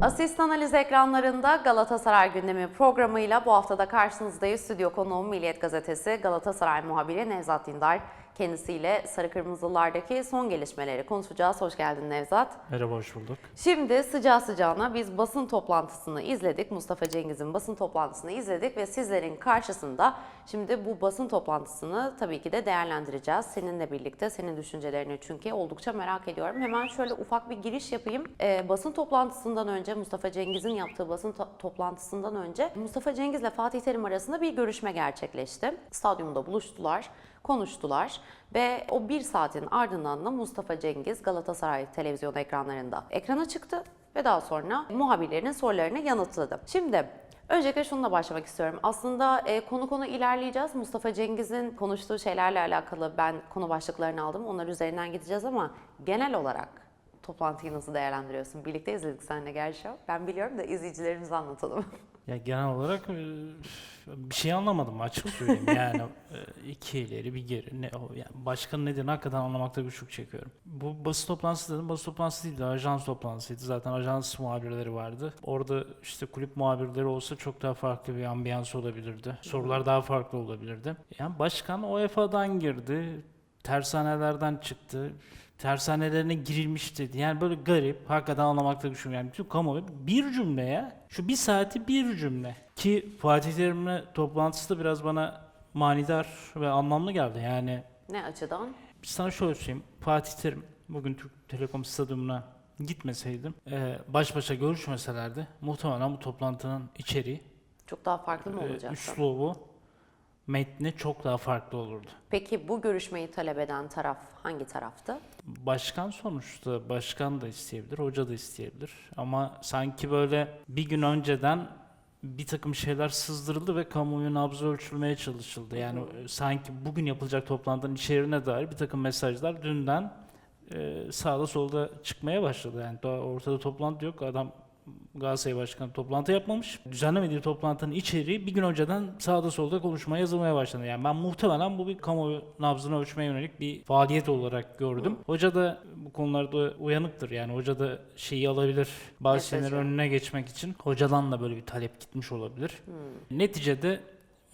Asist Analiz ekranlarında Galatasaray gündemi programıyla bu haftada karşınızdayız. Stüdyo konuğum Milliyet Gazetesi Galatasaray muhabiri Nevzat Dindar. Kendisiyle Sarı Kırmızılardaki son gelişmeleri konuşacağız. Hoş geldin Nevzat. Merhaba, hoş bulduk. Şimdi sıcağı sıcağına biz basın toplantısını izledik. Mustafa Cengiz'in basın toplantısını izledik ve sizlerin karşısında şimdi bu basın toplantısını tabii ki de değerlendireceğiz. Seninle birlikte senin düşüncelerini çünkü oldukça merak ediyorum. Hemen şöyle ufak bir giriş yapayım. Ee, basın toplantısından önce Mustafa Cengiz'in yaptığı basın to- toplantısından önce Mustafa Cengiz ile Fatih Terim arasında bir görüşme gerçekleşti. Stadyumda buluştular konuştular ve o bir saatin ardından da Mustafa Cengiz Galatasaray televizyon ekranlarında ekrana çıktı ve daha sonra muhabirlerin sorularını yanıtladı. Şimdi Öncelikle şununla başlamak istiyorum. Aslında e, konu konu ilerleyeceğiz. Mustafa Cengiz'in konuştuğu şeylerle alakalı ben konu başlıklarını aldım. Onlar üzerinden gideceğiz ama genel olarak toplantıyı nasıl değerlendiriyorsun? Birlikte izledik seninle gerçi. Ben biliyorum da izleyicilerimize anlatalım. Ya genel olarak e, bir şey anlamadım açık söyleyeyim. Yani e, iki ileri bir geri. Ne o yani başkanın nedeni hakikaten anlamakta güçlük çekiyorum. Bu basın toplantısı dedim. Basın toplantısı değildi. Ajans toplantısıydı. Zaten ajans muhabirleri vardı. Orada işte kulüp muhabirleri olsa çok daha farklı bir ambiyans olabilirdi. Sorular daha farklı olabilirdi. Yani başkan UEFA'dan girdi. Tersanelerden çıktı. Tersanelerine girilmiş dedi. Yani böyle garip. Hakikaten anlamakta güçlük. Yani bütün kamuoyu bir cümleye şu bir saati bir cümle. Ki Fatih Terim'le toplantısı da biraz bana manidar ve anlamlı geldi. Yani Ne açıdan? sana şöyle söyleyeyim. Fatih Terim bugün Türk Telekom Stadyumuna gitmeseydim, e, baş başa görüşmeselerdi muhtemelen bu toplantının içeriği, Çok daha farklı mı e, olacaktı? üslubu, metni çok daha farklı olurdu. Peki bu görüşmeyi talep eden taraf hangi taraftı? Başkan sonuçta başkan da isteyebilir, hoca da isteyebilir. Ama sanki böyle bir gün önceden bir takım şeyler sızdırıldı ve kamuoyu nabzı ölçülmeye çalışıldı. Yani e, sanki bugün yapılacak toplantının içeriğine dair bir takım mesajlar dünden e, sağda solda çıkmaya başladı. Yani daha ortada toplantı yok. Adam Galatasaray Başkanı toplantı yapmamış. Düzenlemediği toplantının içeriği bir gün önceden sağda solda konuşmaya yazılmaya başladı. Yani ben muhtemelen bu bir kamuoyu nabzını ölçmeye yönelik bir faaliyet olarak gördüm. Hoca da bu konularda uyanıktır. Yani hoca da şeyi alabilir. Bazı şeylerin önüne geçmek için hocadan da böyle bir talep gitmiş olabilir. Neticede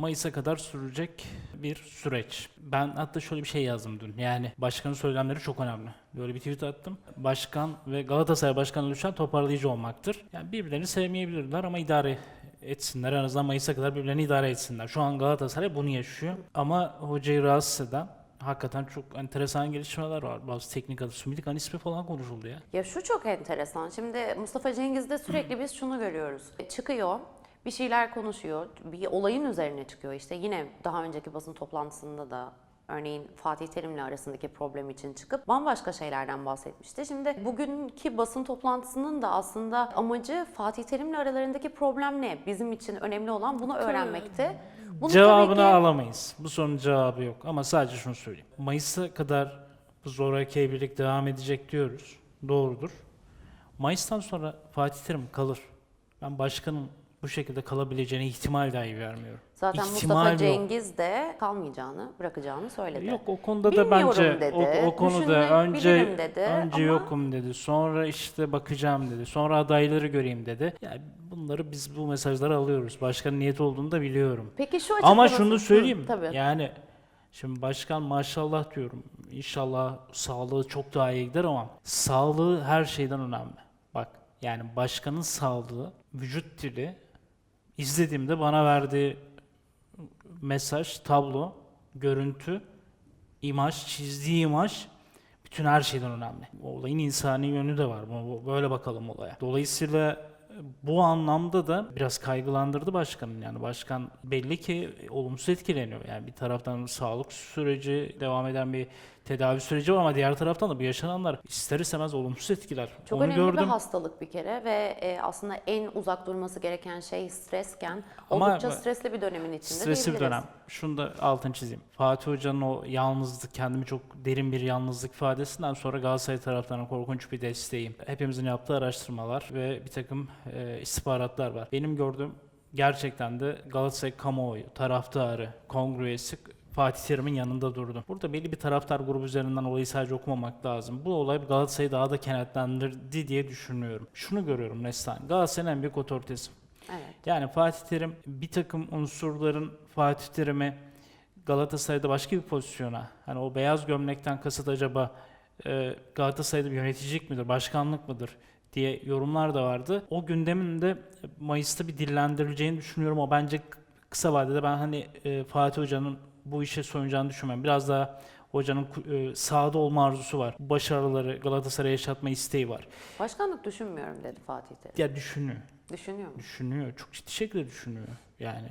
Mayıs'a kadar sürecek bir süreç. Ben hatta şöyle bir şey yazdım dün. Yani başkanın söylemleri çok önemli. Böyle bir tweet attım. Başkan ve Galatasaray başkanı düşen toparlayıcı olmaktır. Yani birbirlerini sevmeyebilirler ama idare etsinler. En azından Mayıs'a kadar birbirlerini idare etsinler. Şu an Galatasaray bunu yaşıyor. Ama hocayı rahatsız eden hakikaten çok enteresan gelişmeler var. Bazı teknik adı Sümit ismi falan konuşuldu ya. Ya şu çok enteresan. Şimdi Mustafa Cengiz'de sürekli biz şunu görüyoruz. Çıkıyor, bir şeyler konuşuyor, bir olayın üzerine çıkıyor. İşte yine daha önceki basın toplantısında da örneğin Fatih Terim'le arasındaki problem için çıkıp bambaşka şeylerden bahsetmişti. Şimdi bugünkü basın toplantısının da aslında amacı Fatih Terim'le aralarındaki problem ne? Bizim için önemli olan bunu öğrenmekti. Bunu Cevabını tabii ki- alamayız. Bu sorunun cevabı yok. Ama sadece şunu söyleyeyim. Mayıs'a kadar bu zoraki evlilik devam edecek diyoruz. Doğrudur. Mayıs'tan sonra Fatih Terim kalır. Ben başkanın bu şekilde kalabileceğine ihtimal dahi vermiyorum. Zaten İhtimal Mustafa yok. Cengiz de kalmayacağını, bırakacağını söyledi. Yok o konuda da Bilmiyorum bence dedi, o, o konuda önce dedi önce ama- yokum dedi. Sonra işte bakacağım dedi. Sonra adayları göreyim dedi. Yani bunları biz bu mesajları alıyoruz. Başkanın niyeti olduğunu da biliyorum. Peki şu Ama şunu Hı, söyleyeyim. tabii. Yani şimdi başkan maşallah diyorum. İnşallah sağlığı çok daha iyi gider ama sağlığı her şeyden önemli. Bak yani başkanın sağlığı, vücut dili izlediğimde bana verdiği mesaj, tablo, görüntü, imaj, çizdiği imaj bütün her şeyden önemli. Olayın insani yönü de var. Böyle bakalım olaya. Dolayısıyla bu anlamda da biraz kaygılandırdı başkanın. Yani başkan belli ki olumsuz etkileniyor. Yani bir taraftan sağlık süreci devam eden bir tedavi süreci var ama diğer taraftan da bu yaşananlar ister istemez olumsuz etkiler. Çok Onu önemli gördüm. bir hastalık bir kere ve e, aslında en uzak durması gereken şey stresken Ama- oldukça stresli bir dönemin içinde Stresli bir dönem. Şunu da altını çizeyim. Fatih Hoca'nın o yalnızlık, kendimi çok derin bir yalnızlık ifadesinden sonra Galatasaray taraftarına korkunç bir desteğim. Hepimizin yaptığı araştırmalar ve bir takım e, istihbaratlar var. Benim gördüğüm gerçekten de Galatasaray kamuoyu, taraftarı, kongre üyesi Fatih Terim'in yanında durdu. Burada belli bir taraftar grubu üzerinden olayı sadece okumamak lazım. Bu olay Galatasaray'ı daha da kenetlendirdi diye düşünüyorum. Şunu görüyorum Neslihan. Galatasaray'ın en büyük otoritesi. Evet. Yani Fatih Terim bir takım unsurların Fatih Terim'i Galatasaray'da başka bir pozisyona, hani o beyaz gömlekten kasıt acaba e, Galatasaray'da bir yöneticilik midir, başkanlık mıdır diye yorumlar da vardı. O gündemin de Mayıs'ta bir dillendirileceğini düşünüyorum. O bence kısa vadede ben hani e, Fatih Hoca'nın bu işe soyunacağını düşünmüyorum. Biraz daha hocanın e, sahada olma arzusu var. Başarıları Galatasaray'a yaşatma isteği var. Başkanlık düşünmüyorum dedi Fatih Terim. Ya düşünüyor. Düşünüyor mu? Düşünüyor. Çok ciddi şekilde düşünüyor. Yani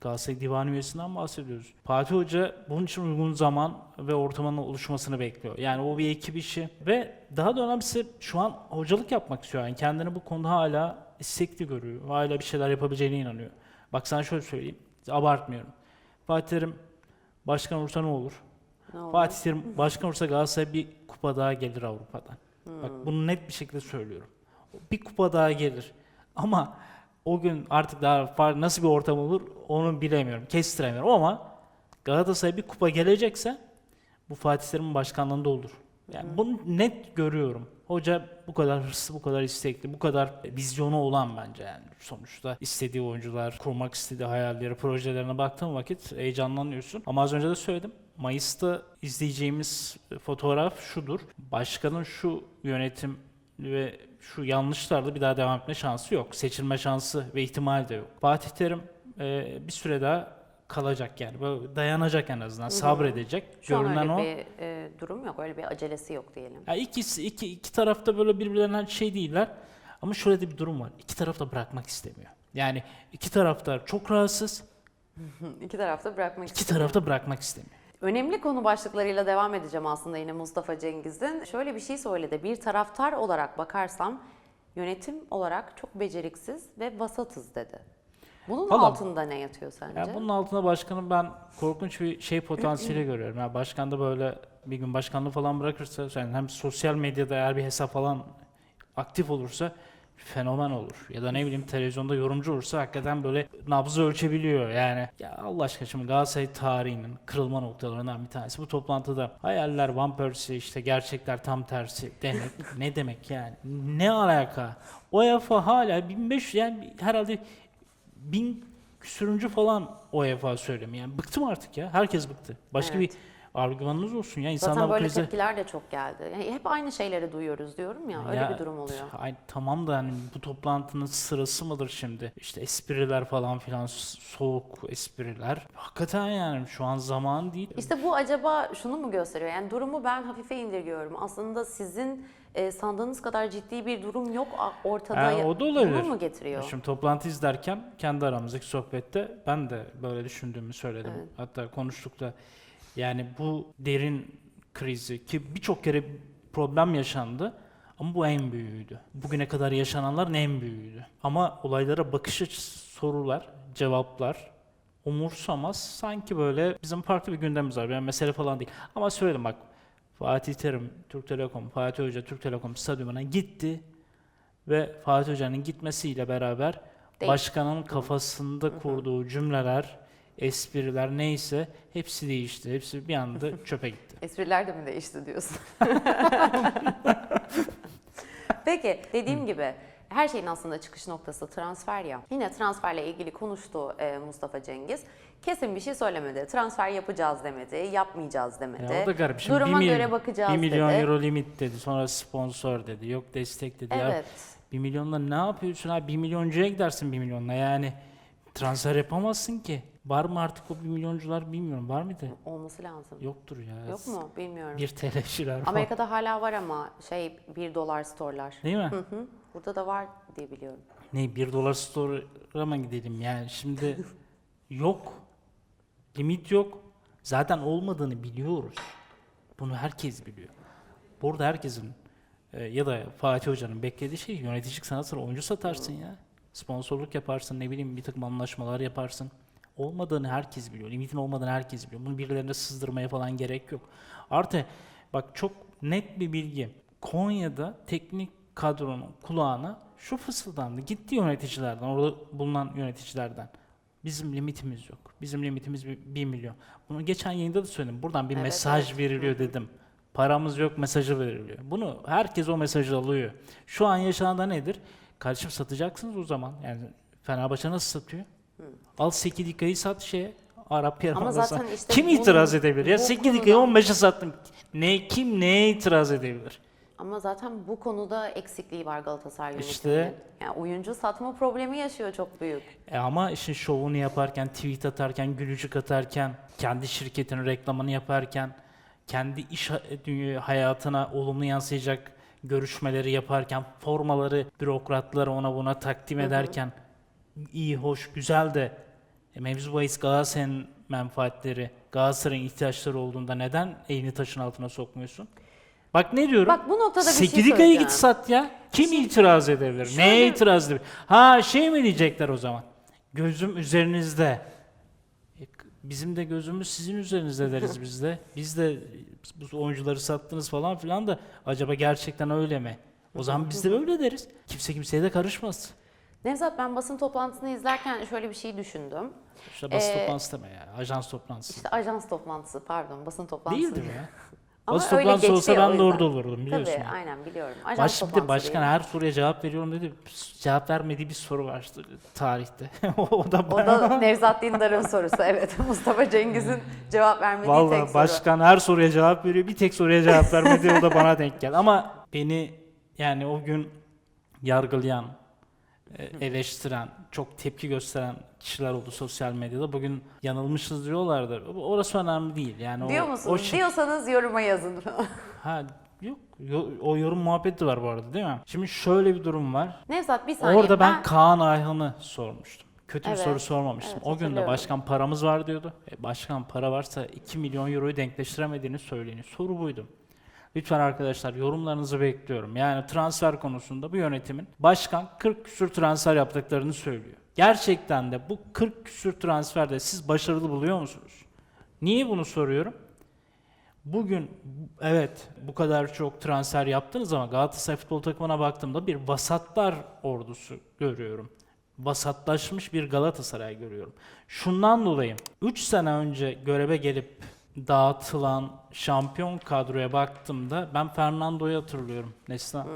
Galatasaray Divan üyesinden bahsediyoruz. Fatih Hoca bunun için uygun zaman ve ortamın oluşmasını bekliyor. Yani o bir ekip işi ve daha da önemlisi şu an hocalık yapmak istiyor. Yani kendini bu konuda hala istekli görüyor. Hala bir şeyler yapabileceğine inanıyor. Bak sana şöyle söyleyeyim. Abartmıyorum. Fatih Terim başkan olursa ne olur? Ne? Fatih Terim başkan olursa Galatasaray bir kupa daha gelir Avrupa'dan. Bak bunu net bir şekilde söylüyorum. Bir kupa daha gelir. Ama o gün artık daha nasıl bir ortam olur onu bilemiyorum. Kestiremiyorum ama Galatasaray bir kupa gelecekse bu Fatih Terim'in başkanlığında olur. Yani bunu net görüyorum. Hoca bu kadar hırslı, bu kadar istekli, bu kadar vizyonu olan bence yani. Sonuçta istediği oyuncular, kurmak istediği hayalleri, projelerine baktığın vakit heyecanlanıyorsun. Ama az önce de söyledim. Mayıs'ta izleyeceğimiz fotoğraf şudur. Başkanın şu yönetim ve şu yanlışlarla bir daha devam etme şansı yok. Seçilme şansı ve ihtimali de yok. Fatih Terim e, bir süre daha kalacak yani. Böyle dayanacak en azından. Sabredecek. Şu an Görünen öyle o. bir e, durum yok. Öyle bir acelesi yok diyelim. Ya ikisi iki iki tarafta böyle birbirlerinden şey değiller. Ama şöyle de bir durum var. İki taraf da bırakmak istemiyor. Yani iki taraftar çok rahatsız. İki tarafta bırakmak iki istiyor. taraf da bırakmak istemiyor. Önemli konu başlıklarıyla devam edeceğim aslında yine Mustafa Cengiz'in. Şöyle bir şey söyledi. Bir taraftar olarak bakarsam yönetim olarak çok beceriksiz ve vasatız dedi. Bunun Valla- altında ne yatıyor sence? Ya bunun altında başkanın ben korkunç bir şey potansiyeli görüyorum. Ya başkan da böyle bir gün başkanlığı falan bırakırsa yani hem sosyal medyada eğer bir hesap falan aktif olursa fenomen olur. Ya da ne bileyim televizyonda yorumcu olursa hakikaten böyle nabzı ölçebiliyor yani. Ya Allah aşkına şimdi Galatasaray tarihinin kırılma noktalarından bir tanesi. Bu toplantıda hayaller Van Persie işte gerçekler tam tersi demek ne demek yani? Ne alaka? UEFA hala 1500 yani herhalde bin küsürüncü falan UEFA söylemi. Yani bıktım artık ya. Herkes bıktı. Başka Evet. bir argümanınız olsun ya. İnsanlar Zaten böyle krize... tepkiler de çok geldi. Yani hep aynı şeyleri duyuyoruz diyorum ya. Öyle Ya, bir durum oluyor. Ay, tamam da hani bu toplantının sırası mıdır şimdi? İşte espriler falan filan soğuk espriler. Hakikaten yani şu an zaman değil. İşte bu acaba şunu mu gösteriyor? Yani durumu ben hafife indirgiyorum. Aslında sizin e, sandığınız kadar ciddi bir durum yok ortada. Ha, o da olabilir. Bunu mu getiriyor? Şimdi toplantı izlerken kendi aramızdaki sohbette ben de böyle düşündüğümü söyledim. Evet. Hatta konuştuk da yani bu derin krizi ki birçok kere problem yaşandı ama bu en büyüğüydü. Bugüne kadar yaşananların en büyüğüydü. Ama olaylara bakış açısı, sorular, cevaplar umursamaz. Sanki böyle bizim farklı bir gündemimiz var. Yani mesele falan değil. Ama söyledim bak Fatih Terim, Türk Telekom, Fatih Hoca Türk Telekom stadyumuna gitti ve Fatih Hoca'nın gitmesiyle beraber Değil. başkanın kafasında kurduğu cümleler, espriler neyse hepsi değişti. Hepsi bir anda çöpe gitti. Espriler de mi değişti diyorsun? Peki dediğim gibi her şeyin aslında çıkış noktası transfer ya. Yine transferle ilgili konuştu e, Mustafa Cengiz. Kesin bir şey söylemedi. Transfer yapacağız demedi, yapmayacağız demedi. Ya o da garip. Şimdi Duruma bir mil- göre bakacağız 1 milyon dedi. euro limit dedi. Sonra sponsor dedi. Yok destek dedi. Ya Evet. 1 milyonla ne yapıyorsun abi? 1 milyoncuya gidersin 1 milyonla. Yani transfer yapamazsın ki. Var mı artık o 1 milyoncular bilmiyorum. Var mıydı? Olması lazım. Yoktur ya. Yok mu? Bilmiyorum. 1 TL'şiler falan. Amerika'da hala var ama şey 1 dolar storlar. Değil mi? Hı hı. Burada da var diye biliyorum. Ne 1 dolar store'a mı gidelim yani şimdi yok. Limit yok. Zaten olmadığını biliyoruz. Bunu herkes biliyor. Burada herkesin e, ya da Fatih Hoca'nın beklediği şey yöneticilik sanat sonra oyuncu satarsın ya. Sponsorluk yaparsın ne bileyim bir takım anlaşmalar yaparsın. Olmadığını herkes biliyor. Limitin olmadığını herkes biliyor. Bunu birilerine sızdırmaya falan gerek yok. Artı bak çok net bir bilgi. Konya'da teknik kadronun kulağına şu fısıldandı. Gitti yöneticilerden, orada bulunan yöneticilerden. Bizim limitimiz yok. Bizim limitimiz 1 milyon. Bunu geçen yayında da söyledim. Buradan bir Evet, mesaj evet. veriliyor dedim. Paramız yok mesajı veriliyor. Bunu herkes o mesajı alıyor. Şu an yaşanan da nedir? Kardeşim satacaksınız o zaman. Yani Fenerbahçe nasıl satıyor? Al 8 dakikayı sat şeye. Arap Yarımadası'na. işte Kim bunun- itiraz edebilir? Ya bu 8 dakikayı konuda- 15'e sattım. Ne, kim neye itiraz edebilir? Ama zaten bu konuda eksikliği var Galatasaray yönetiminin. İşte- Yani oyuncu satma problemi yaşıyor çok büyük. E ama işin şovunu yaparken, tweet atarken, gülücük atarken, kendi şirketinin reklamını yaparken, kendi iş dünya hayatına olumlu yansıyacak görüşmeleri yaparken, formaları bürokratlara ona buna takdim ederken iyi, hoş, güzel de e, mevzu bahis Galatasaray'ın menfaatleri, Galatasaray'ın ihtiyaçları olduğunda neden elini taşın altına sokmuyorsun? Bak ne diyorum? Bak bu noktada bir şey söyleyeceğim. git sat ya. Kim itiraz edebilir? Şöyle- Neye itiraz edebilir? Ha şey mi diyecekler o zaman? Gözüm üzerinizde. E, Bizim de gözümüz sizin üzerinizde deriz biz de. Biz de bu oyuncuları sattınız falan filan da acaba gerçekten öyle mi? O zaman biz de öyle deriz. Kimse kimseye de karışmaz. Nevzat ben basın toplantısını izlerken şöyle bir şey düşündüm. İşte basın Ee, toplantısı deme ya. Ajans toplantısı. İşte ajans toplantısı pardon basın toplantısı. Değildir ya. Ama basın toplantısı olsa ben de orada olurdum biliyorsun. Tabii ya. aynen biliyorum. Ajans Baş, toplantısı başkan değil. her soruya cevap veriyorum dedi. Cevap vermediği bir soru var işte tarihte. o da O da Nevzat Dindar'ın sorusu evet. Mustafa Cengiz'in cevap vermediği tek Vallahi soru. başkan her soruya cevap veriyor. Bir tek soruya cevap vermedi o da bana denk geldi. Ama beni yani o gün yargılayan, eleştiren, çok tepki gösteren kişiler oldu sosyal medyada. Bugün yanılmışız diyorlardı. Orası önemli değil. Yani Diyor o, musunuz? o şey- Diyorsanız yoruma yazın. Ha yok. yo- o yorum muhabbeti var bu arada değil mi? Şimdi şöyle bir durum var. Nevzat bir saniye. Orada ben, Kaan Ayhan'ı sormuştum. Kötü bir Evet. soru sormamıştım. Evet, o gün de başkan paramız var diyordu. E, başkan para varsa 2 milyon euroyu denkleştiremediğini söyleniyor. Soru buydu. Lütfen arkadaşlar yorumlarınızı bekliyorum. Yani transfer konusunda bu yönetimin başkan 40 küsür transfer yaptıklarını söylüyor. Gerçekten de bu 40 küsür transferde siz başarılı buluyor musunuz? Niye bunu soruyorum? Bugün evet bu kadar çok transfer yaptınız ama Galatasaray futbol takımına baktığımda bir vasatlar ordusu görüyorum. Vasatlaşmış bir Galatasaray görüyorum. Şundan dolayı 3 sene önce göreve gelip dağıtılan şampiyon kadroya baktığımda ben Fernando'yu hatırlıyorum Neslihan.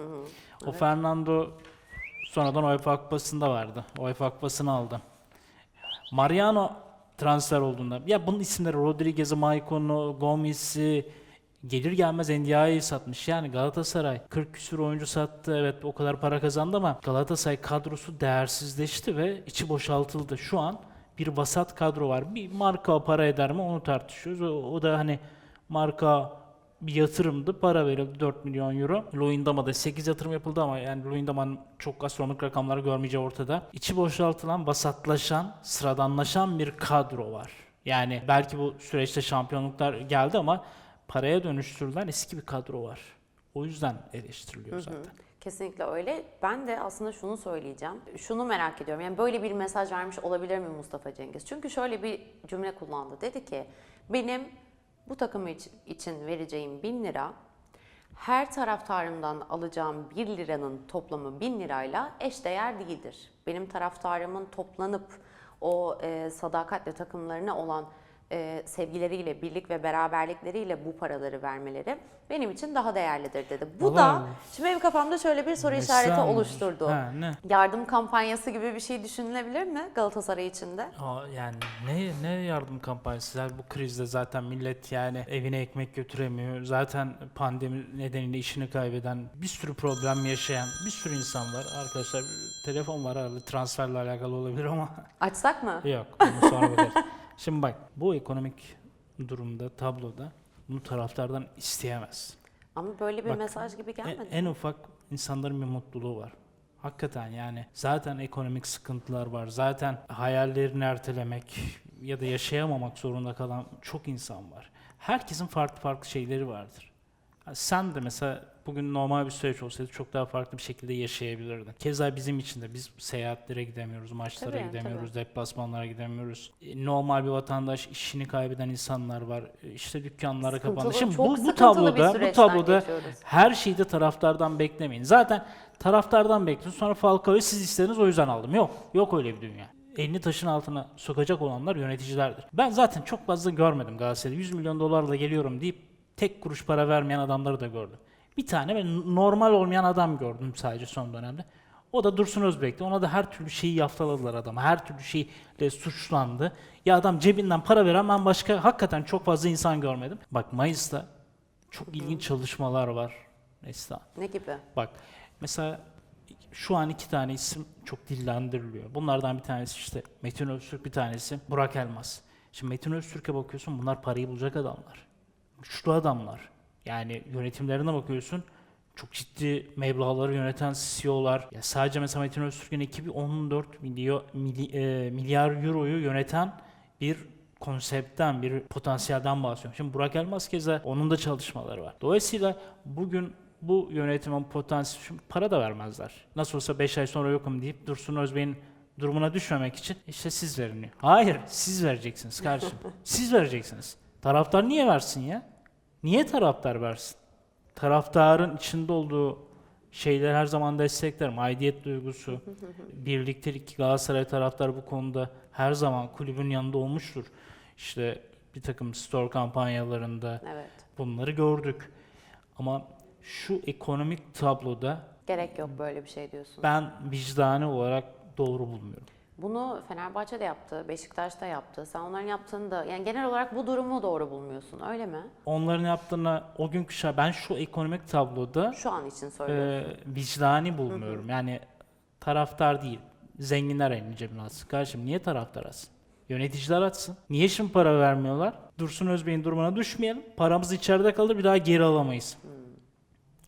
O Fernando sonradan UEFA Kupası'nda vardı. UEFA Kupası'nı aldı. Mariano transfer olduğunda ya bunun isimleri Rodriguez'i, Maicon'u, Gomez'i gelir gelmez NDI'yi satmış. Yani Galatasaray 40 küsur oyuncu sattı. Evet o kadar para kazandı ama Galatasaray kadrosu değersizleşti ve içi boşaltıldı. Şu an bir vasat kadro var. Bir marka para eder mi onu tartışıyoruz. O, o da hani marka bir yatırımdı. Para verildi 4 milyon euro. Luyendama'da 8 yatırım yapıldı ama yani Luyendama'nın çok astronomik rakamları görmeyeceği ortada. İçi boşaltılan, vasatlaşan, sıradanlaşan bir kadro var. Yani belki bu süreçte şampiyonluklar geldi ama paraya dönüştürülen eski bir kadro var. O yüzden eleştiriliyor zaten. Kesinlikle öyle. Ben de aslında şunu söyleyeceğim. Şunu merak ediyorum. Yani böyle bir mesaj vermiş olabilir mi Mustafa Cengiz? Çünkü şöyle bir cümle kullandı. Dedi ki benim bu takım iç- için vereceğim 1000 lira her taraftarımdan alacağım 1 liranın toplamı 1000 lirayla eşdeğer değildir. Benim taraftarımın toplanıp o e, sadakatle takımlarına olan e, sevgileriyle, birlik ve beraberlikleriyle bu paraları vermeleri benim için daha değerlidir dedi. Bu da Vallahi- şimdi benim kafamda şöyle bir soru işareti Mesela- oluşturdu. Ha, ne? Yardım kampanyası gibi bir şey düşünülebilir mi Galatasaray içinde? Aa, yani ne ne yardım kampanyası? Yani bu krizde zaten millet yani evine ekmek götüremiyor. Zaten pandemi nedeniyle işini kaybeden, bir sürü problem yaşayan bir sürü insan var. Arkadaşlar telefon var herhalde transferle alakalı olabilir ama Açsak mı? yok. Bunu sonra bakarız. Şimdi bak bu ekonomik durumda, tabloda bunu taraftardan isteyemez. Ama böyle bir Bak, mesaj gibi En, gelmedi. en ufak insanların bir mutluluğu var. Hakikaten yani zaten ekonomik sıkıntılar var. Zaten hayallerini ertelemek ya da yaşayamamak zorunda kalan çok insan var. Herkesin farklı farklı şeyleri vardır. Sen de mesela bugün normal bir süreç olsaydı çok daha farklı bir şekilde yaşayabilirdin. Keza bizim için de biz seyahatlere gidemiyoruz, maçlara Tabii, gidemiyoruz, deplasmanlara gidemiyoruz. E, Normal bir vatandaş işini kaybeden insanlar var. E, İşte Sıkıntılı, kapandı. Şimdi bu, bu tabloda bu tabloda geçiyoruz. her şeyi de taraftardan beklemeyin. Zaten taraftardan bekliyorsun sonra Falcao'yu siz istediniz o yüzden aldım. Yok. Yok öyle bir dünya. elini taşın altına sokacak olanlar yöneticilerdir. Ben zaten çok fazla görmedim Galatasaray'da. 100 milyon dolarla geliyorum deyip tek kuruş para vermeyen adamları da gördüm. Bir tane ben normal olmayan adam gördüm sadece son dönemde. O da Dursun Özbek'ti. Ona da her türlü şeyi yaftaladılar adama. Her türlü şeyle suçlandı. Ya adam cebinden para veren ben başka hakikaten çok fazla insan görmedim. Bak Mayıs'ta çok ilginç çalışmalar var. Esra. Ne gibi? Bak mesela şu an iki tane isim çok dillendiriliyor. Bunlardan bir tanesi işte Metin Öztürk bir tanesi Burak Elmas. Şimdi Metin Öztürk'e bakıyorsun bunlar parayı bulacak adamlar. Güçlü adamlar. Yani yönetimlerine bakıyorsun çok ciddi meblağları yöneten CEO'lar. Ya sadece mesela Metin Öztürk'ün ekibi 14 milyon, e, milyar euroyu yöneten bir konseptten, bir potansiyelden bahsediyorum. Şimdi Burak Elmas keza onun da çalışmaları var. Dolayısıyla bugün bu yönetimin potansiyeli, şimdi para da vermezler. Nasıl olsa 5 ay sonra yokum deyip Dursun Özbey'in durumuna düşmemek için işte siz verin. Hayır, siz vereceksiniz kardeşim. siz vereceksiniz. Taraftar niye versin ya? Niye taraftar versin? Taraftarın içinde olduğu şeyler her zaman desteklerim. Aidiyet duygusu, birliktelik. Galatasaray taraftarı bu konuda her zaman kulübün yanında olmuştur. İşte bir takım store kampanyalarında Evet. bunları gördük. Ama şu ekonomik tabloda Gerek yok böyle bir şey diyorsun. ben vicdani olarak doğru bulmuyorum. Bunu Fenerbahçe de yaptı, Beşiktaş da yaptı. Sen onların yaptığını da, yani genel olarak bu durumu doğru bulmuyorsun, öyle mi? Onların yaptığına o günkü şey, ben şu ekonomik tabloda Şu an için söylüyorum. e, vicdani bulmuyorum. Yani taraftar değil, zenginler elini cebine atsın. Kardeşim niye taraftar atsın? Yöneticiler atsın. Niye şimdi para vermiyorlar? Dursun Özbey'in durumuna düşmeyelim. Paramız içeride kalır bir daha geri alamayız.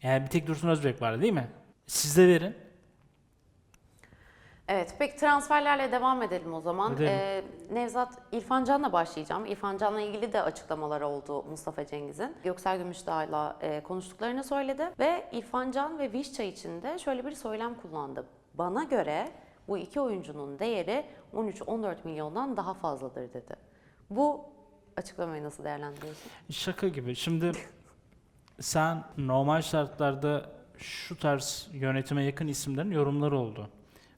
Yani bir tek Dursun Özbek var değil mi? Siz de verin. Evet, peki transferlerle devam edelim o zaman. Edelim. Ee, Nevzat, İrfan Can'la başlayacağım. İrfan Can'la ilgili de açıklamalar oldu Mustafa Cengiz'in. Göksel Gümüşdağ'la e, konuştuklarını söyledi ve İrfan Can ve Vişça için de şöyle bir söylem kullandı. Bana göre bu iki oyuncunun değeri 13-14 milyondan daha fazladır dedi. Bu açıklamayı nasıl değerlendiriyorsun? Şaka gibi. Şimdi sen normal şartlarda şu tarz yönetime yakın isimlerin yorumları oldu.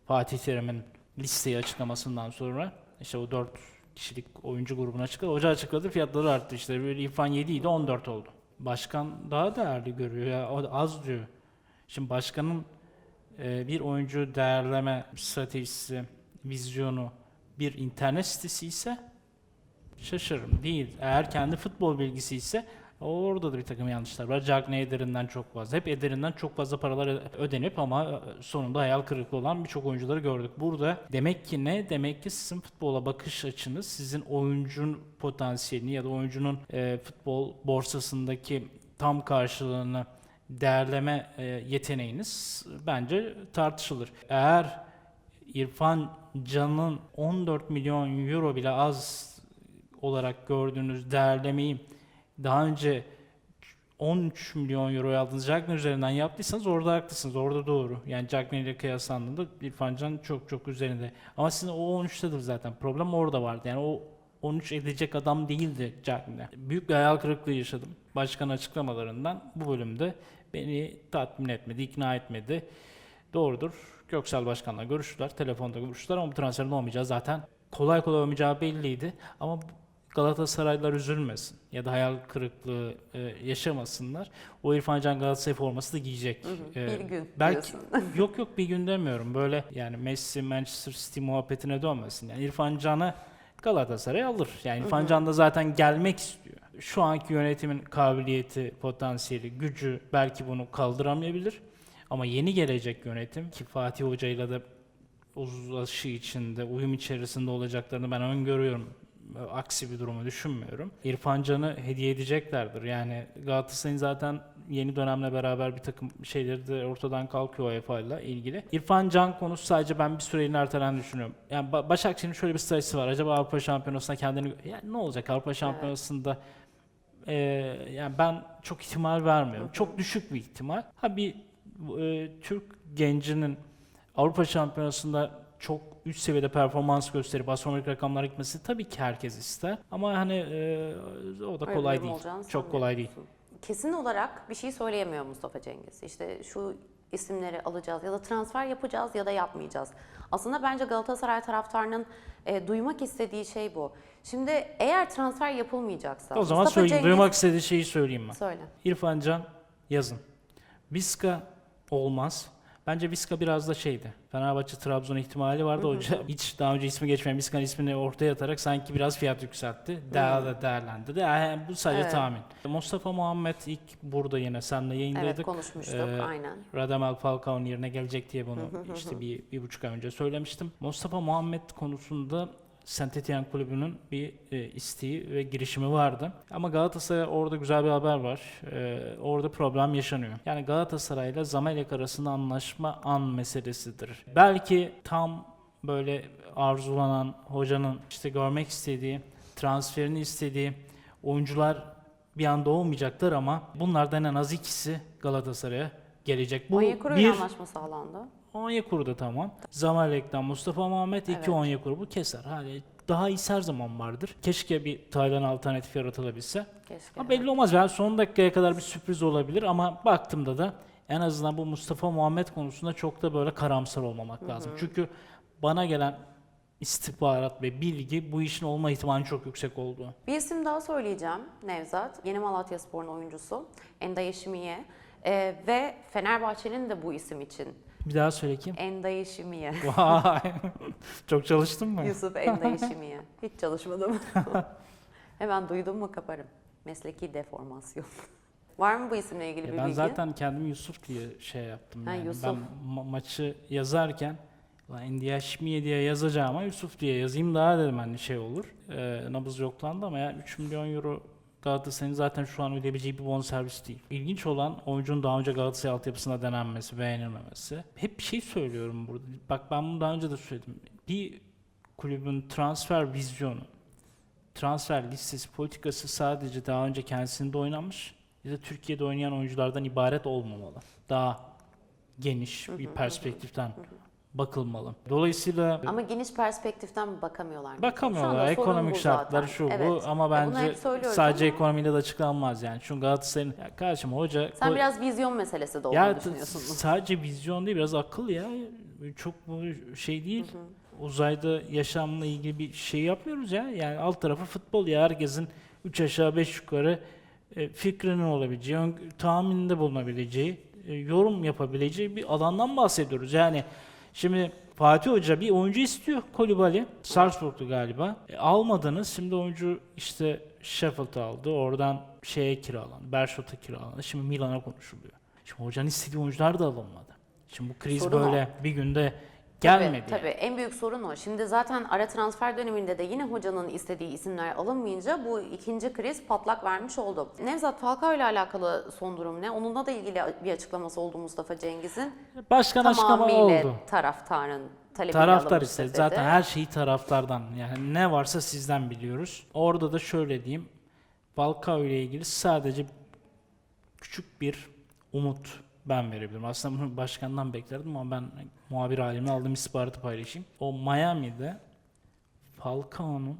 Fatih Terim'in listeyi açıklamasından sonra işte o 4 kişilik oyuncu grubunu açıkladı. Hoca açıkladı fiyatları arttı işte. Böyle İrfan 7 idi 14 oldu. Başkan daha değerli görüyor ya az diyor. Şimdi başkanın e, bir oyuncu değerleme stratejisi, vizyonu bir internet sitesi ise Şaşırırım. Değil. Eğer kendi futbol bilgisi ise orada da bir takım yanlışlar var. Cagney Eder'inden çok fazla. Hep Eder'inden çok fazla paralar ödenip ama sonunda hayal kırıklığı olan birçok oyuncuları gördük. Burada demek ki ne? Demek ki sizin futbola bakış açınız, sizin oyuncunun potansiyelini ya da oyuncunun e, futbol borsasındaki tam karşılığını değerleme e, yeteneğiniz bence tartışılır. Eğer İrfan Can'ın 14 milyon euro bile az olarak gördüğünüz değerlemeyi daha önce 13 milyon euro aldığınız Cagney üzerinden yaptıysanız orada haklısınız. Orada doğru. Yani Cagney ile kıyaslandığında İrfan Can çok çok üzerinde. Ama sizin o 13'tedir zaten. Problem orada vardı. Yani o 13 edecek adam değildi Cagney. Büyük bir hayal kırıklığı yaşadım. Başkan açıklamalarından bu bölümde beni tatmin etmedi, ikna etmedi. Doğrudur. Göksel Başkan'la görüştüler. Telefonda görüştüler ama bu transferin olmayacağı zaten kolay kolay olmayacağı belliydi. Ama Galatasaraylılar üzülmesin ya da hayal kırıklığı e, yaşamasınlar. O İrfan Can Galatasaray forması da giyecek. E, Bir gün belki diyorsun. yok yok bir gün demiyorum. Böyle yani Messi Manchester City muhabbetine dönmesin. Yani İrfan Can'ı Galatasaray alır. Yani İrfan Can da zaten gelmek istiyor. Şu anki yönetimin kabiliyeti, potansiyeli, gücü belki bunu kaldıramayabilir. Ama yeni gelecek yönetim ki Fatih Hoca'yla da uzlaşı içinde, uyum içerisinde olacaklarını ben öngörüyorum. Aksi bir durumu düşünmüyorum. İrfan Can'ı hediye edeceklerdir. Yani Galatasaray'ın zaten yeni dönemle beraber bir takım şeyleri de ortadan kalkıyor UEFA ile ilgili. İrfan Can konusu sadece ben bir süreyle ertelen düşünüyorum. Yani Ba- Başakşehir'in şöyle bir stratejisi var. Acaba Avrupa Şampiyonası'na kendini... Yani ne olacak Avrupa Şampiyonası'nda ee, yani ben çok ihtimal vermiyorum. Çok düşük bir ihtimal. Ha bir e, Türk gencinin Avrupa Şampiyonası'nda çok üst seviyede performans gösterip astronomik rakamlara gitmesi tabii ki herkes ister. Ama hani e, o da Öyle kolay durum değil. Çok kolay değil. Kesin olarak bir şey söyleyemiyor Mustafa Cengiz. İşte şu isimleri alacağız ya da transfer yapacağız ya da yapmayacağız. Aslında bence Galatasaray taraftarının e, duymak istediği şey bu. Şimdi eğer transfer yapılmayacaksa O zaman Mustafa söyleyeyim. Cengiz- Duymak istediği şeyi söyleyeyim ben. Söyle. İrfan Can yazın. Viska olmaz. Bence Viska biraz da şeydi. Fenerbahçe Trabzon ihtimali vardı. Hoca hiç daha önce ismi geçmeyen Viska'nın ismini ortaya atarak sanki biraz fiyat yükseltti. Daha da değerlendirdi. Yani bu sadece Evet. tahmin. Mustafa Muhammed ilk burada yine seninle yayındaydık. Evet konuşmuştuk Ee, aynen. Radamel Falcao'nun yerine gelecek diye bunu işte bir, bir buçuk ay önce söylemiştim. Mustafa Muhammed konusunda Saint Etienne kulübünün bir e, isteği ve girişimi vardı. Ama Galatasaray orada güzel bir haber var. E, orada problem yaşanıyor. Yani Galatasaray ile Zamalek arasında anlaşma an meselesidir. Belki tam böyle arzulanan hocanın işte görmek istediği, transferini istediği oyuncular bir anda olmayacaklar ama bunlardan en az ikisi Galatasaray'a gelecek. Bu Onyekuru bir anlaşma sağlandı. Onyekuru da tamam. Zamalek'ten Mustafa Muhammed, iki Evet. Onyekuru bu keser. Hani daha iyi her zaman vardır. Keşke bir Taylan alternatif yaratılabilse. Keşke. Ama belli olmaz. Yani son dakikaya kadar bir sürpriz olabilir ama baktığımda da en azından bu Mustafa Muhammed konusunda çok da böyle karamsar olmamak lazım. Çünkü bana gelen istihbarat ve bilgi bu işin olma ihtimali çok yüksek olduğu. Bir isim daha söyleyeceğim Nevzat. Yeni Malatya Spor'un oyuncusu Endaye Şimiye. Ee, ve Fenerbahçe'nin de bu isim için Bir daha söyle kim? Endaye Şimiye. Vay. çok çalıştın mı? Yusuf Endaye Şimiye. Hiç çalışmadım. Hemen duydum mu kaparım. Mesleki deformasyon. Var mı bu isimle ilgili Ya bir ben bilgi? zaten kendim Yusuf diye şey yaptım. Ha, yani. Yusuf. Ben ma- maçı yazarken Lan Endiyaşmiye diye yazacağıma Yusuf diye yazayım daha dedim hani şey olur. Ee, nabız yoklandı ama ya 3 milyon euro Galatasaray'ın zaten şu an ödeyebileceği bir bonservis değil. İlginç olan oyuncunun daha önce Galatasaray altyapısına denenmesi, beğenilmemesi. Hep bir şey söylüyorum burada. Bak ben bunu daha önce de söyledim. Bir kulübün transfer vizyonu, transfer listesi, politikası sadece daha önce kendisinde oynanmış ya da Türkiye'de oynayan oyunculardan ibaret olmamalı. Daha geniş bir perspektiften bakılmalı. Dolayısıyla Ama geniş perspektiften bakamıyorlar. Bakamıyorlar. Ekonomik bu şartlar zaten. şu bu Evet. ama E bunu bence sadece ama ekonomiyle de açıklanmaz yani. Çünkü Galatasaray'ın ya kardeşim hoca Sen ko- biraz vizyon meselesi de olduğunu ya düşünüyorsun. sadece vizyon değil biraz akıl ya. Çok bu şey değil. Uzayda yaşamla ilgili bir şey yapmıyoruz ya. Yani alt tarafı futbol ya. Herkesin 3 aşağı 5 yukarı e, fikrinin olabileceği, tahminde bulunabileceği, e, yorum yapabileceği bir alandan bahsediyoruz. Yani şimdi Fatih Hoca bir oyuncu istiyor Kolibali. Salzburg'tu galiba. E, almadınız. Şimdi oyuncu işte Sheffield aldı. Oradan şeye kiralandı. Berşot'a kiralandı. Şimdi Milan'a konuşuluyor. Şimdi hocanın istediği oyuncular da alınmadı. Şimdi bu kriz Sorun o. böyle bir günde gelmedi. Tabii, tabii en büyük sorun o. Şimdi zaten ara transfer döneminde de yine hocanın istediği isimler alınmayınca bu ikinci kriz patlak vermiş oldu. Nevzat Falcao ile alakalı son durum ne? Onunla da ilgili bir açıklaması oldu Mustafa Cengiz'in. Başkan açıklama oldu. taraftarın Taraftar istedi. dedi. Zaten her şeyi taraftardan. Yani ne varsa sizden biliyoruz. Orada da şöyle diyeyim. Falcao ile ilgili sadece küçük bir umut ben verebilirim. Aslında bunu başkandan beklerdim ama ben muhabir halimle aldığım istihbaratı paylaşayım. O Miami'de Falcao'nun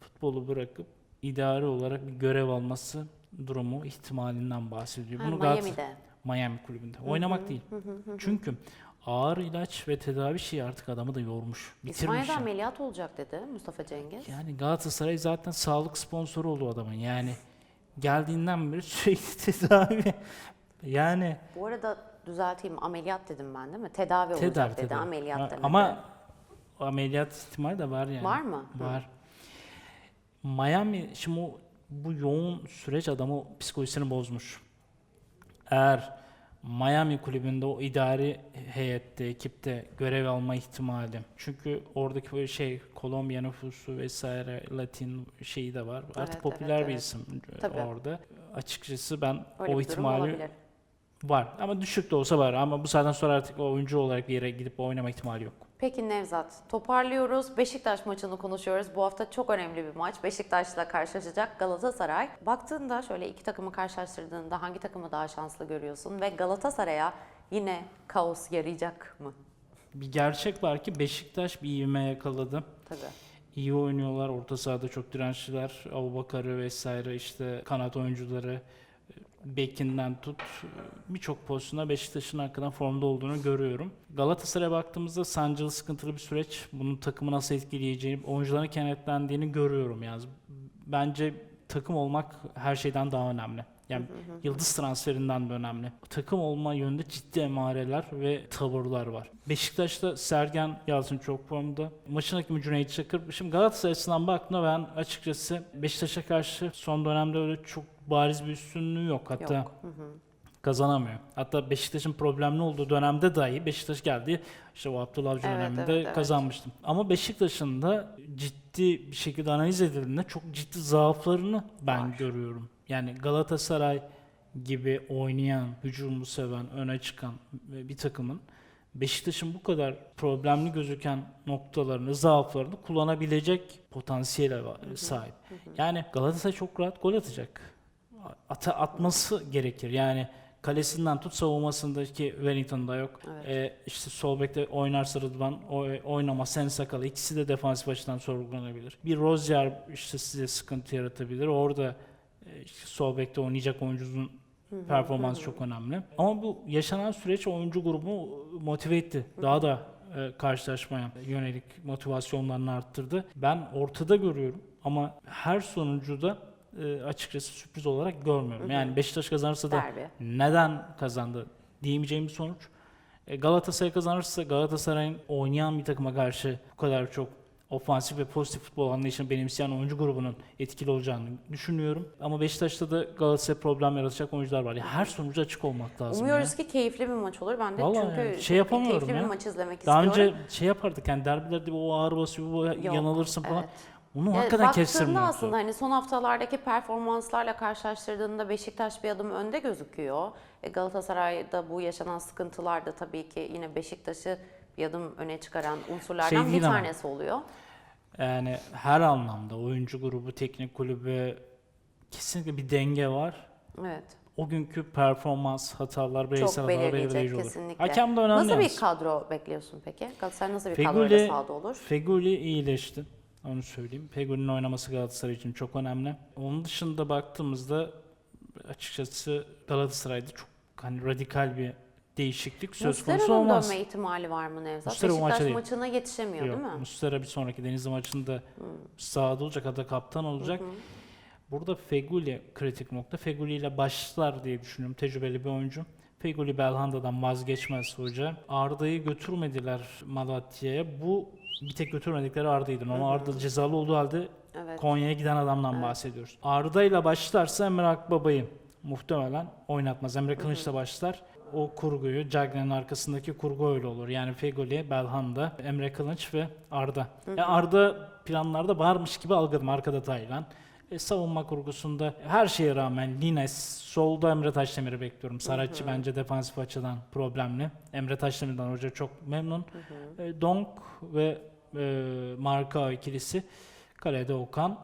futbolu bırakıp idari olarak bir görev alması durumu ihtimalinden bahsediyor. Ha, Bunu Miami'de. Miami kulübünde. Oynamak değil. Çünkü ağır ilaç ve tedavi şeyi artık adamı da yormuş. Bitirmiş. İsmail'de yani. ameliyat olacak dedi Mustafa Cengiz. Yani Galatasaray zaten sağlık sponsoru oldu adamın. Yani geldiğinden beri sürekli tedavi. Yani Bu arada düzelteyim ameliyat dedim ben değil mi? Tedavi olacak tedavi dedi tedavi. ameliyat Ha, demedi. Ama ameliyat ihtimali de var yani. Var mı? Hı. Var. Miami şimdi o, bu yoğun süreç adamı psikolojisini bozmuş. Eğer Miami kulübünde o idari heyette, ekipte görev alma ihtimali. Çünkü oradaki böyle şey Kolombiya nüfusu vesaire Latin şeyi de var. Artık Evet, popüler evet, bir evet. isim e, Tabii. orada. Açıkçası ben Öyle o bir durum ihtimali olabilir. Var. Ama düşük de olsa var. Ama bu saatten sonra artık oyuncu olarak bir yere gidip oynama ihtimali yok. Peki Nevzat, toparlıyoruz. Beşiktaş maçını konuşuyoruz. Bu hafta çok önemli bir maç. Beşiktaş'la karşılaşacak Galatasaray. Baktığında şöyle iki takımı karşılaştırdığında hangi takımı daha şanslı görüyorsun? Ve Galatasaray'a yine kaos yarayacak mı? Bir gerçek var ki Beşiktaş bir ivme yakaladı. Tabii. İyi oynuyorlar. Orta sahada çok dirençliler. Abubakar'ı vesaire işte kanat oyuncuları bekinden tut birçok pozisyonda Beşiktaş'ın hakikaten formda olduğunu görüyorum. Galatasaray'a baktığımızda sancılı sıkıntılı bir süreç. Bunun takımı nasıl etkileyeceğini, oyuncuların kenetlendiğini görüyorum yani. Bence takım olmak her şeyden daha önemli. Yani yıldız transferinden de önemli. Takım olma yönünde ciddi emareler ve tavırlar var. Beşiktaş'ta Sergen Yalçın çok formda. Maçın hakemi Cüneyt Çakır. Şimdi Galatasaray açısından baktığımda ben açıkçası Beşiktaş'a karşı son dönemde öyle çok bariz bir üstünlüğü yok. Hatta Yok. Hı hı. kazanamıyor. Hatta Beşiktaş'ın problemli olduğu dönemde dahi Beşiktaş geldi. İşte o Abdullah Avcı Evet, döneminde evet, evet. kazanmıştım. Ama Beşiktaş'ın da ciddi bir şekilde analiz edildiğinde çok ciddi zaaflarını ben Var. görüyorum. Yani Galatasaray gibi oynayan, hücumu seven, öne çıkan bir takımın Beşiktaş'ın bu kadar problemli gözüken noktalarını, zaaflarını kullanabilecek potansiyele sahip. Yani Galatasaray çok rahat gol atacak. Ata, atması gerekir. Yani kalesinden tut savunmasındaki Wellington'da yok. Evet. Ee, işte sol bekte oynarsa Rıdvan, oynama Sen Sakala ikisi de defansif açıdan sorgulanabilir. Bir Rozier işte size sıkıntı yaratabilir. Orada işte sol bekte oynayacak oyuncunun performansı çok önemli. Ama bu yaşanan süreç oyuncu grubu motive etti. Daha da e, karşılaşmaya yönelik motivasyonlarını arttırdı. Ben ortada görüyorum ama her sonucu da e, açıkçası sürpriz olarak görmüyorum. Yani Beşiktaş kazanırsa da Derbi. neden kazandı diyemeyeceğim bir sonuç. E, Galatasaray kazanırsa Galatasaray'ın oynayan bir takıma karşı bu kadar çok ofansif ve pozitif futbol anlayışını benimseyen oyuncu grubunun etkili olacağını düşünüyorum. Ama Beşiktaş'ta da Galatasaray problem yaratacak oyuncular var. Yani her sonuca açık olmak lazım. Umuyoruz ya. ki keyifli bir maç olur. Ben de Vallahi çünkü yani şey yapamıyorum keyifli ya. bir maç izlemek Daha istiyorum. önce şey yapardık yani derbilerde o ağır basıyor, bu yanılırsın falan. evet. Onu Evet, hakikaten kestirmiyorsun. aslında hani son haftalardaki performanslarla karşılaştırdığında Beşiktaş bir adım önde gözüküyor. E, Galatasaray'da bu yaşanan sıkıntılar da tabii ki yine Beşiktaş'ı bir adım öne çıkaran unsurlardan Şey bir ama. tanesi oluyor. Yani her anlamda oyuncu grubu, teknik kulübü kesinlikle bir denge var. Evet. O günkü performans, hatalar, bireysel hatalar belirleyici olur. kesinlikle. Hakem de önemli. Nasıl bir kadro bekliyorsun peki? Galatasaray nasıl bir kadroyla Feguli, sahada olur? Feguli iyileşti. Onu söyleyeyim. Feguli'nin oynaması Galatasaray için çok önemli. Onun dışında baktığımızda açıkçası Galatasaray'da çok hani radikal bir değişiklik söz konusu Muslera'nın olmaz. dönme ihtimali var mı Nevzat? Muslera bu Beşiktaş maça değil. maçına yetişemiyor Yok, değil mi? Hmm. Muslera bir sonraki Denizli maçında sahada olacak hatta kaptan olacak. Burada Feguli kritik nokta. Feguli ile başlar diye düşünüyorum. Tecrübeli bir oyuncu. Feguli Belhanda'dan vazgeçmez hoca. Arda'yı götürmediler Malatya'ya. Bu bir tek götürmedikleri Arda'ydı. Ama Arda cezalı olduğu halde Evet. Konya'ya giden adamdan bahsediyoruz. Arda ile başlarsa Emre Akbaba'yı muhtemelen oynatmaz. Emre Kılıç'la başlar. O kurguyu, Cagney'in arkasındaki kurgu öyle olur. Yani Fegoli, Belhanda, Emre Kılıç ve Arda. Yani Arda planlarda varmış gibi algıladım. Arkada Taylan. E, savunma kurgusunda her şeye rağmen Lines, solda Emre Taşdemir'i bekliyorum. Saratçı bence defansif açıdan problemli. Emre Taşdemir'den hoca çok memnun. E, Donk ve e, Marka ikilisi kalede Okan.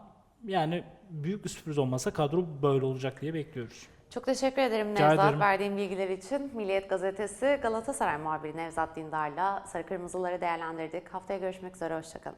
Yani büyük bir sürpriz olmasa kadro böyle olacak diye bekliyoruz. Çok teşekkür ederim Rica Nevzat ederim. verdiğin bilgiler için. Milliyet Gazetesi Galatasaray muhabiri Nevzat Dindar'la Sarı Kırmızıları değerlendirdik. Haftaya görüşmek üzere, hoşçakalın.